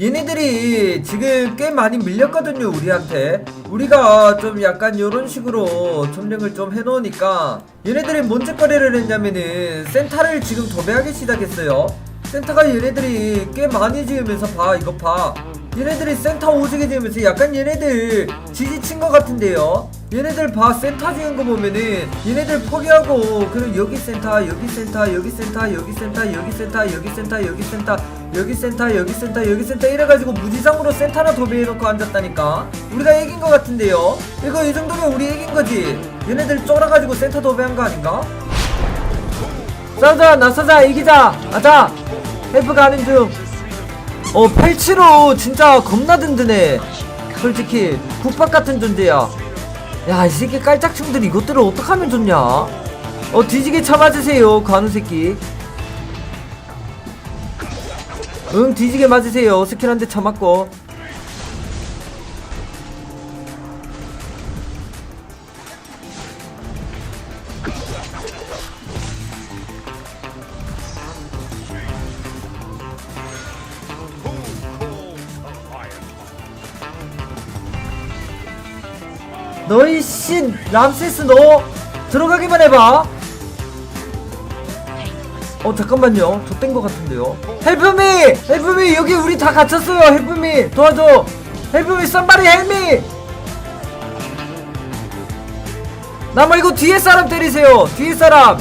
얘네들이 지금 꽤 많이 밀렸거든요 우리한테. 우리가 좀 약간 요런 식으로 점령을 좀 해놓으니까 얘네들이 뭔 짓거리를 했냐면은 센터를 지금 도배하기 시작했어요. 센터가 얘네들이 꽤 많이 지으면서 봐 이거 봐. 얘네들이 센터 오지게 지으면서 약간 얘네들 지지친 것 같은데요 얘네들 봐 센터 지은 거 보면은 얘네들 포기하고 그럼 여기 센터 여기 센터 여기 센터 여기 센터 여기 센터 여기 센터 여기 센터 여기 센터 여기 센터 여기 센터 이래가지고 무지성으로 센터나 도배해놓고 앉았다니까. 우리가 이긴 것 같은데요? 이거 이 정도면 우리 이긴 거지? 얘네들 쫄아가지고 센터 도배한 거 아닌가? 싸우자 나서자 이기자. 아자. 헬프 가는 중. 어, 87호 진짜 겁나 든든해. 솔직히. 국밥 같은 존재야. 야, 이 새끼 깔짝충들 이것들을 어떡하면 좋냐? 어, 뒤지게 참아주세요, 관우 새끼. 응, 뒤지게 맞으세요. 스킬 한 대 쳐맞고. 너희 씨 람세스 너 들어가기만 해봐. 어 잠깐만요. 것 같은데요. 헬프미! 헬프미 여기 우리 다 갇혔어요. 헬프미 도와줘. 헬프미 썸바리 헬미. 나 말고 뒤에 사람 때리세요. 뒤에 사람.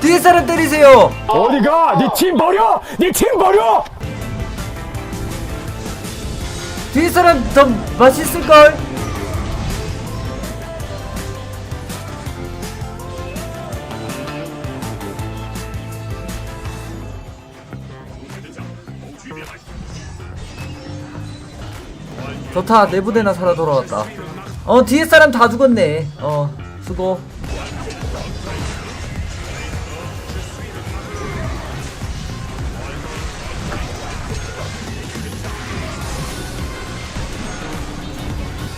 뒤에 사람 때리세요. 어디가? 네 팀 버려! 네 팀 버려! 뒤에 사람 더 맛있을걸? 좋다. 내 부대나 살아 돌아왔다. 어 뒤에 사람 다 죽었네. 어 수고.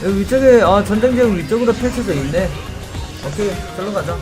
여기 위쪽에 아 전쟁 지역 위쪽으로 펼쳐져 있네. 오케이 절로 가자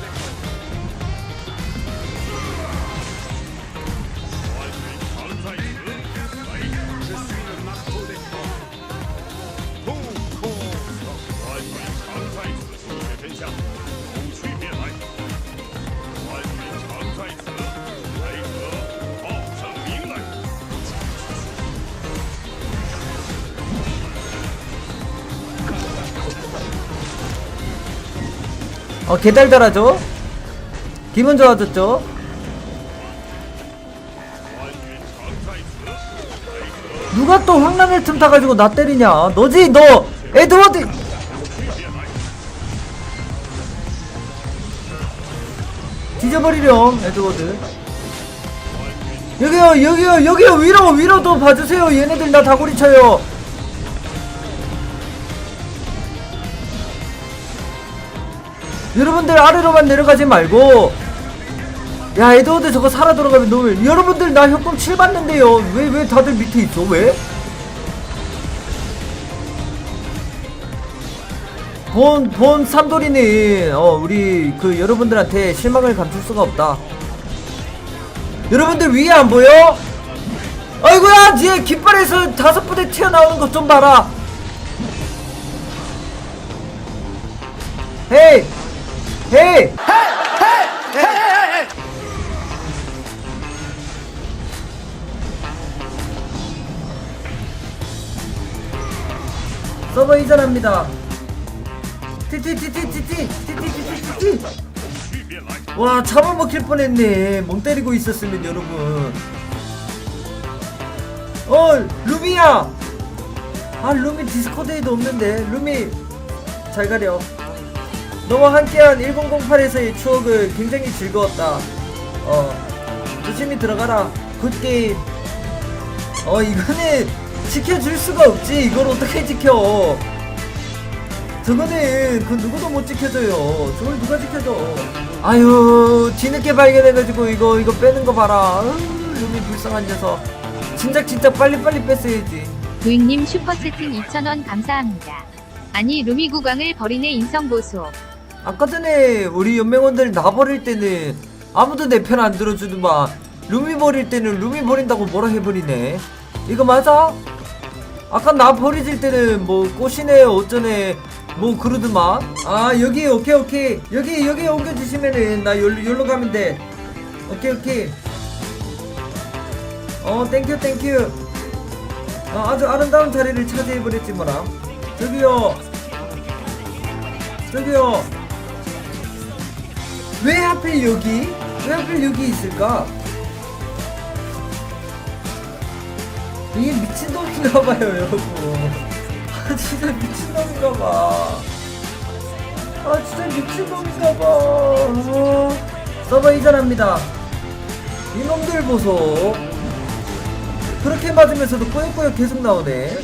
어 개달달하죠? 기분 좋아졌죠? 누가 또 황남의 틈 타가지고 나 때리냐? 너지? 너! 에드워드! 뒤져버리렴 에드워드. 여기요 여기요 여기요! 위로 위로 도 봐주세요. 얘네들 나 다구리 쳐요 여러분들 아래로만 내려가지 말고. 야 에드워드 저거 살아 돌아가면 너 왜- 여러분들 나 협공 7 받는데요. 왜 왜 다들 밑에 있어? 왜? 본, 본 삼돌이는 어 우리 그 여러분들한테 실망을 감출 수가 없다. 여러분들 위에 안 보여? 아이고야 뒤에 깃발에서 다섯 부대 튀어나오는 것 좀 봐라. 헤이 헤이 서버 이전합니다. 티티티티티티티티티티티. 와 잡아먹힐 뻔했네. 멍 때리고 있었으면 여러분. 어 루미야. 아 루미 디스코드에도 없는데 루미 잘 가려. 너와 함께한 1008에서의 추억을 굉장히 즐거웠다. 어 조심히 들어가라. 굿게임. 어 이거는 지켜줄 수가 없지 이걸 어떻게 지켜 저거는 그 누구도 못 지켜줘요 저걸 누가 지켜줘 아유 뒤늦게 발견해가지고 이거 이거 빼는 거 봐라 아유, 놈이 불쌍한 녀석 진작 진작 빨리빨리 뺐어야지 도익님 슈퍼채팅 2,000원 감사합니다. 아니 루미 구강을 버리네 인성보소. 아까 전에 우리 연맹원들 나 버릴 때는 아무도 내 편 안 들어주더만 루미 버릴 때는 루미 버린다고 뭐라 해버리네. 이거 맞아? 아까 나 버리질 때는 뭐 꽃이네 어쩌네 뭐 그러더만. 아 여기 오케이 오케이. 여기 여기 옮겨주시면은 나 여기로, 여기로 가면 돼. 오케이 오케이. 어 땡큐 땡큐 어, 아주 아름다운 자리를 차지해버렸지 뭐라. 저기요. 저기요 왜 하필 여기? 왜 하필 여기 있을까? 이게 미친놈인가 봐요 여러분. 아 진짜 미친놈인가 봐. 아 진짜 미친놈인가봐. 어, 서버 이전합니다. 이놈들 보소. 그렇게 맞으면서도 꾸역꾸역 계속 나오네.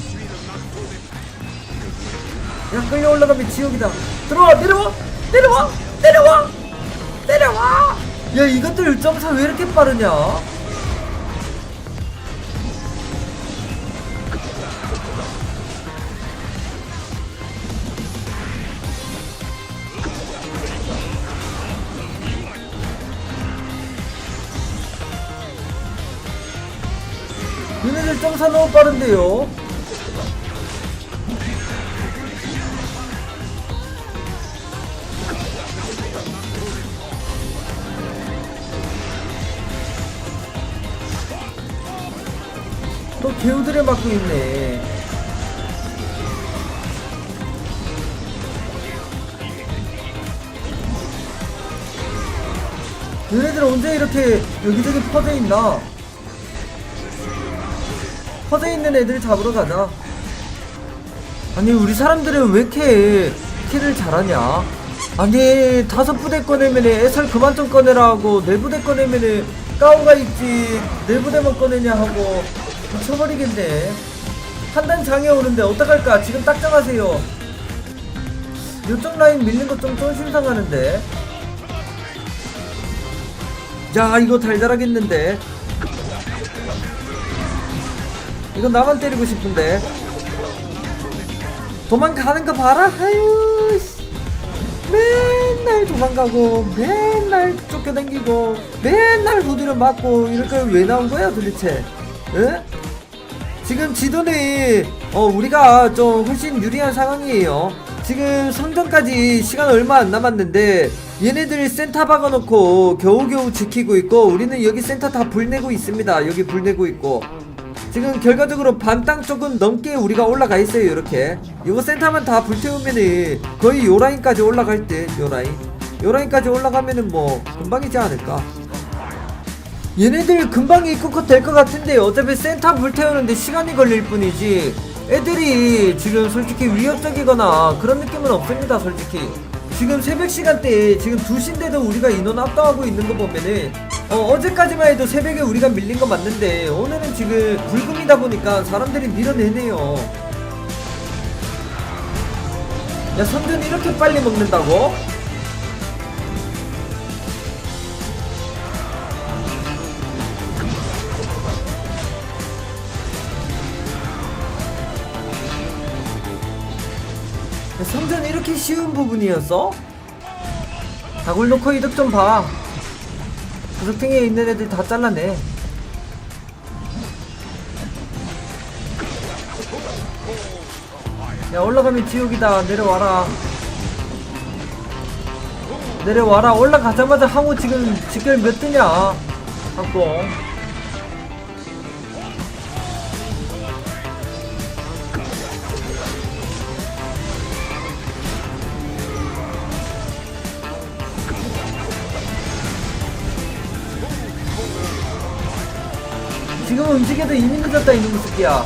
야 끌려 올라가면 지옥이다. 들어와 내려와 내려와 내려와 내려와! 야 이것들 점사 왜 이렇게 빠르냐? 얘네들 점사 너무 빠른데요 또 개우들에 맞고 있네 얘네들 언제 이렇게 여기저기 퍼져 있나 퍼져 있는 애들 잡으러 가자. 아니 우리 사람들은 왜 이렇게 킬을 잘하냐? 아니 다섯 부대 꺼내면 애설 그만 좀 꺼내라 하고 네 부대 꺼내면 까오가 있지 네 부대만 꺼내냐 하고 미쳐버리겠네. 판단 장애 오는데 어떡할까? 지금 딱 정하세요. 요쪽 라인 밀린 거좀 쫀심상하는데. 야 이거 달달하겠는데. 이건 나만 때리고 싶은데 도망가는 거 봐라 아유 씨. 맨날 도망가고 맨날 쫓겨다니고 맨날 후드를 맞고 이럴 거왜 나온 거야 도대체 에? 지금 지도는 어 우리가 좀 훨씬 유리한 상황이에요. 지금 성전까지 시간 얼마 안 남았는데 얘네들 센터 박아놓고 겨우겨우 지키고 있고 우리는 여기 센터 다 불내고 있습니다. 여기 불내고 있고. 지금 결과적으로 반땅 쪽은 넘게 우리가 올라가 있어요 이렇게. 이거 센터만 다 불태우면은 거의 요 라인까지 올라갈 듯요 라인. 요 라인까지 올라가면은 뭐 금방이지 않을까 얘네들 금방 입고 될것 같은데 어차피 센터 불태우는데 시간이 걸릴 뿐이지. 애들이 지금 솔직히 위협적이거나 그런 느낌은 없습니다 솔직히. 지금 새벽 시간대에 지금 2시인데도 우리가 인원 압도하고 있는 거 보면은 어, 어제까지만 해도 새벽에 우리가 밀린 거 맞는데 오늘은 지금 불금이다 보니까 사람들이 밀어내네요. 야 선전 이렇게 빨리 먹는다고? 야, 선전 이렇게 쉬운 부분이었어? 다굴 놓고 이득 좀 봐. 구석탱이에 있는 애들 다 잘라내. 야 올라가면 지옥이다. 내려와라. 내려와라. 올라가자마자 항우 지금 직결 몇 뜨냐? 학공. 지금 움직여도 이미 늦었다 이놈의 새끼야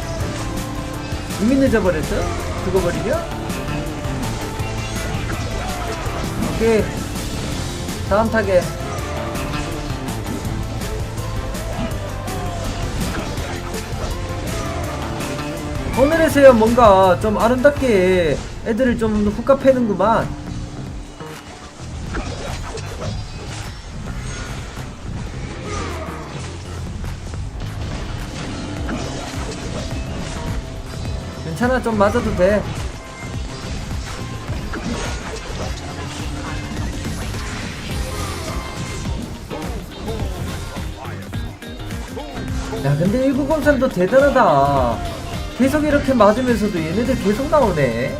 이미 늦어버렸어? 죽어버리면? 오케이 다음 타겟 오늘에서야 뭔가 좀 아름답게 애들을 좀 훅가 패는구만 괜찮아 좀 맞아도 돼. 야 근데 1903도 대단하다. 계속 이렇게 맞으면서도 얘네들 계속 나오네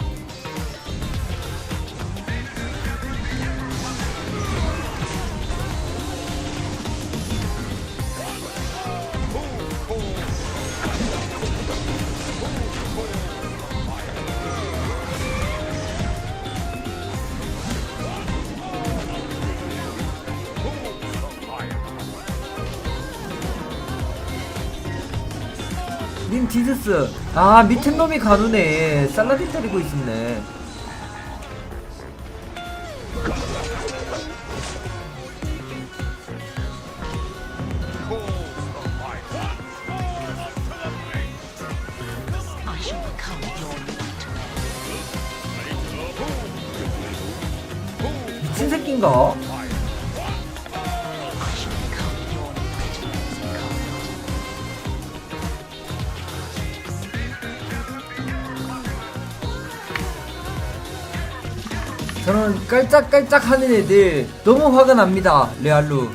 님 디드스. 아 밑에 놈이 가누네. 살라딘 때리고 있었네. 미친 새끼인가? 저는 깔짝깔짝 하는 애들 너무 화가 납니다 레알루